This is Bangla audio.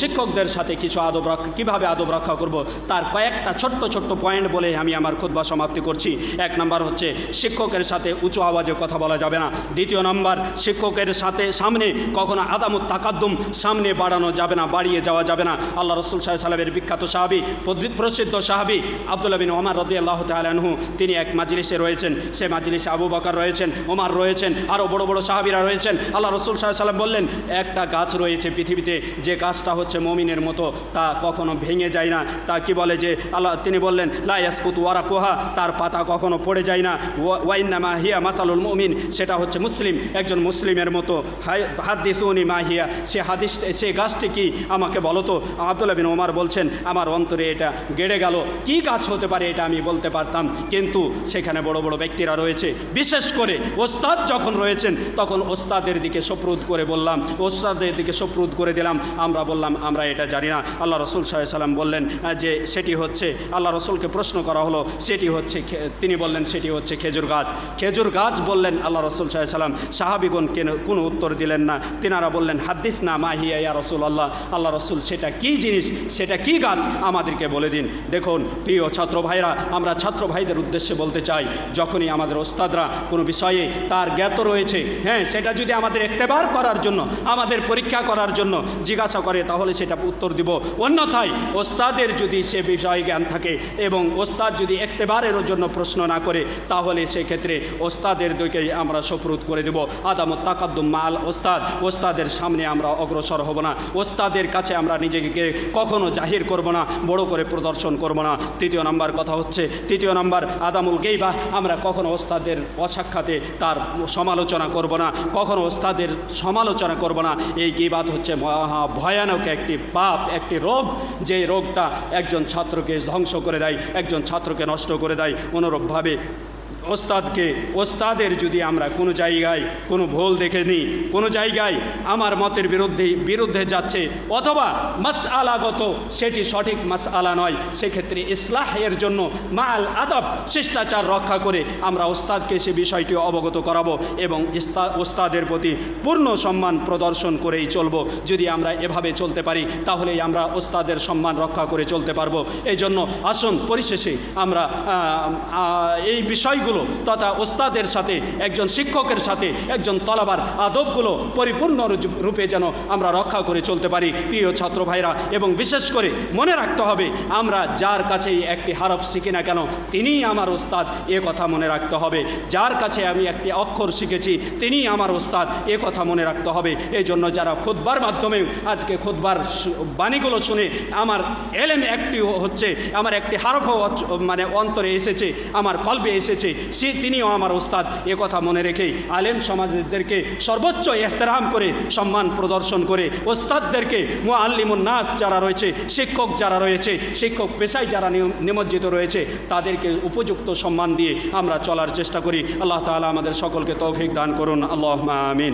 শিক্ষকদের সাথে কিছু আদব রক্ষা, কীভাবে আদব রক্ষা করব? তার কয়েকটা ছোট্ট ছোট্ট পয়েন্ট বলে আমি আমার খুদ্া সমাপ্তি করছি। এক নম্বর হচ্ছে, শিক্ষকের সাথে উঁচু আওয়াজে কথা বলা যাবে না। দ্বিতীয় নম্বর শিক্ষকের সাথে সামনে কখনো আদামত তাকাদ্দুম সামনে বাড়ানো যাবে না, বাড়িয়ে যাওয়া যাবে না। আল্লাহ রসুল সাহেব সালামের বিখ্যাত সাহাবি প্রসিদ্ধ সাহাবি আবদুল্লাহ বিন ওমর রদি আল্লাহ তালহু তিনি এক মাজলিসে রয়েছেন। সে মাজলিসে আবু বকর রয়েছেন, ওমার রয়েছেন আরও বড় বড় সাহাবিরা রয়েছেন। আল্লাহ রসুল সাহেব সাল্লাম বললেন, একটা গাছ রয়েছে পৃথিবীতে, যে গাছটা হচ্ছে মমিনের মতো, তা কখনো ভেঙে যায় না। তা কি বলে যে আল্লাহ, তিনি বললেন লায়াসকুত ওয়ারা কোহা তার পাতা কখনো পড়ে যায় না। ওয়া- ওয়াইন্নামা হিয়া মাতালুল মমিন, সেটা হচ্ছে মুসলিম, একজন মুসলিমের মতো। হাদিস উনি মাহিয়া সে হাদিস, সে গাছটি কি? আমাকে বলো তো। আবদুল্লাহ বিন ওমার বলছেন, আমার অন্তরে এটা গেড়ে গেল। কি গাছ হতে পারে এটা আমি বলতে পারতাম। কিন্তু সেখানে বড় বড় ব্যক্তিরা রয়েছে। বিশেষ করে ওস্তাদ যখন রয়েছেন, তখন ওস্তাদের দিকে সপ্রুদ করে বললাম। ওস্তাদের দিকে সপ্রুদ করে দিলাম। আমরা বললাম আমরা এটা জানি না। আল্লাহ রসুল সাল্লাম বললেন যে সেটি হচ্ছে, আল্লাহ রসুলকে প্রশ্ন করা হলো, সেটি হচ্ছে তিনি বললেন সেটি হচ্ছে খেজুর গাছ। খেজুর গাছ বললেন আল্লাহ রসুল সাল্লাম, সাহাবিগণ কেন কোনো উত্তর দিলেন না। তিনারা বললেন হাদ্দিস না মাহিয়া ইয়া রসুল আল্লাহ আল্লাহ রসুল, সেটা কি জিনিস, সেটা কি গাছ? আমাদেরকে বলে দিন। দেখুন, প্রিয় ছাত্র ভাইরা আমরা ছাত্র ভাইদের উদ্দেশ্যে বলতে চাই, যখনই আমাদের ওস্তাদরা কোনো বিষয়ে তার জ্ঞাত রয়েছে হ্যাঁ সেটা যদি আমাদের একতেবার করার জন্য, আমাদের পরীক্ষা করার জন্য জিজ্ঞাসা করে, তাহলে সেটা উত্তর দিব। অন্যথায় ওস্তাদের যদি সে বিষয়ে জ্ঞান থাকে এবং ওস্তাদ যদি একতেবারের জন্য প্রশ্ন না করে, তাহলে সেক্ষেত্রে ওস্তাদের দিকেই আমরা সপ্রুত করে দেব। আদামত তাকাদ্দুম মাল ওস্তাদ, ওস্তাদের সামনে আমরা অগ্রসর হব না। ওস্তাদের কাছে আমরা নিজেকে কখনো জাহির করব না, বড় করে প্রদর্শন করব না। তৃতীয় নাম্বার কথা হচ্ছে, তৃতীয় নাম্বার আদামুল গেইবা, আমরা কখনো ওস্তাদের অসাক্ষাতে তার সমালোচনা করব না, কখনো ওস্তাদের সমালোচনা করব না। এই গিবাত হচ্ছে মহা ভয়ানক একটি পাপ, একটি রোগ যে রোগটা একজন ছাত্রকে ধ্বংস করে দেয়, একজন ছাত্রকে নষ্ট করে দেয়, অনুরূপভাবে ওস্তাদকে, ওস্তাদের যদি আমরা কোনো জায়গায় কোনো ভুল দেখে নিই, কোনো জায়গায় আমার মতের বিরুদ্ধে বিরুদ্ধে যাচ্ছে, অথবা মাস আলাগত সেটি সঠিক মাস আলা নয়, সেক্ষেত্রে ইসলাহের জন্য মাল আদব, শিষ্টাচার রক্ষা করে আমরা ওস্তাদকে সে বিষয়টি অবগত করাবো এবং ইস্তা- ওস্তাদের প্রতি পূর্ণ সম্মান প্রদর্শন করেই চলব। যদি আমরা এভাবে চলতে পারি, তাহলেই আমরা ওস্তাদের সম্মান রক্ষা করে চলতে পারব। এই জন্য আসুন পরিশেষে আমরা এই বিষয়গুলো তথা ওস্তাদের সাথে, একজন শিক্ষকের সাথে, একজন তলাবার আদবগুলো পরিপূর্ণ রূপে যেন আমরা রক্ষা করে চলতে পারি। প্রিয় ছাত্র ভাইরা, এবং বিশেষ করে মনে রাখতে হবে, আমরা যার কাছেই একটি হারফ শিখি না কেন, তিনিই আমার ওস্তাদ, এ কথা মনে রাখতে হবে। যার কাছে আমি একটি অক্ষর শিখেছি, তিনিই আমার ওস্তাদ, এ কথা মনে রাখতে হবে। এই জন্য যারা খুদবার মাধ্যমে আজকে খুদবার বাণীগুলো শুনে আমার এলেম একটি হচ্ছে, আমার একটি হারফও মানে অন্তরে এসেছে, আমার কল্পে এসেছে সে তিনিও আমার ওস্তাদ এ কথা মনে রেখেই আলেম সমাজদেরকে সর্বোচ্চ এহতেরাম করে, সম্মান প্রদর্শন করে ওস্তাদদেরকে মোয়াল্লিমুন নাস যারা রয়েছে, শিক্ষক যারা রয়েছে, শিক্ষক পেশায় যারা নিমজ্জিত রয়েছে, তাদেরকে উপযুক্ত সম্মান দিয়ে আমরা চলার চেষ্টা করি। আল্লাহ তালা আমাদের সকলকে তৌফিক দান করুন। আল্লাহ আমিন।